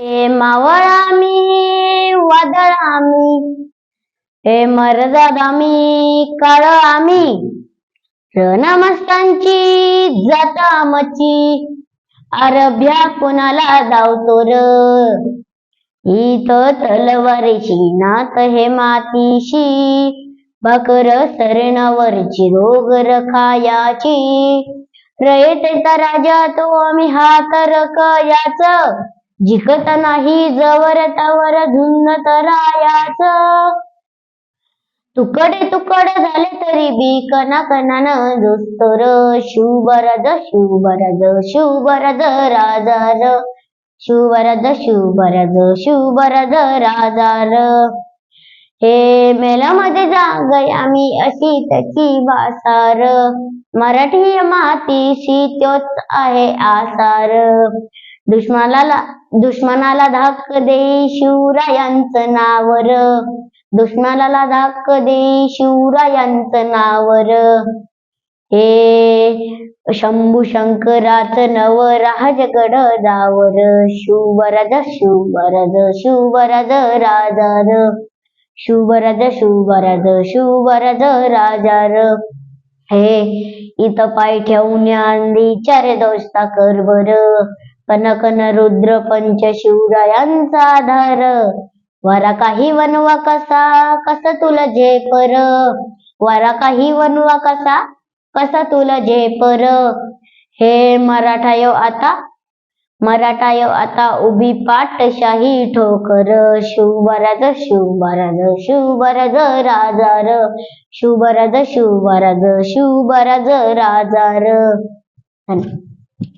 हे मावळा मी वादळ आम्ही हे मरदाद आम्ही काळ आम्ही रणमस्तांची जाता मची अरभ्या कुणाला धावतो र? इत तलवारीशी नात हे मातीशी बकर सरणावरची रोग रखायाची. रयत राजा तो आम्ही हात रकयाच जिकत नाही जवर तवर झुन्न तरायाच तुकडे तुकड झाले तरी बी कना कनान जोस्तोर शुभरज शिवबरद शिवबरद राजार शुभरज शुभरज शिवबरद राजार. हे मेलामध्ये जागय आम्ही अशी त्याची भासार. मराठी मातीशी त्योच आहे आसार. दुश्मनाला दुश्मनाला धाक दे शिवरायांचं नावर. दुश्मनाला धाक दे शिवरायांचं नावर. हे शंभू शंकराचं नव राजगड दावर. शिवबरद शिवराज शिवराज राजार. शिवराज शिवराज शिवराज राजार. हे इथं पाय ठेवून आणली चार दोस्ता कर बर कनकन रुद्र पंच शिवरायांचा आधार. वारा काही वनवा कसा कस तुला झेपर? वारा काही वनवा कसा कसा तुला झेपर? हे मराठायो आता मराठायो आता उभी पाठशाही ठोकर. शिवबराज शिवबराज शिवबराज राजार. शिवबराज शिवबराज शिवबराज राजार. धन्यवाद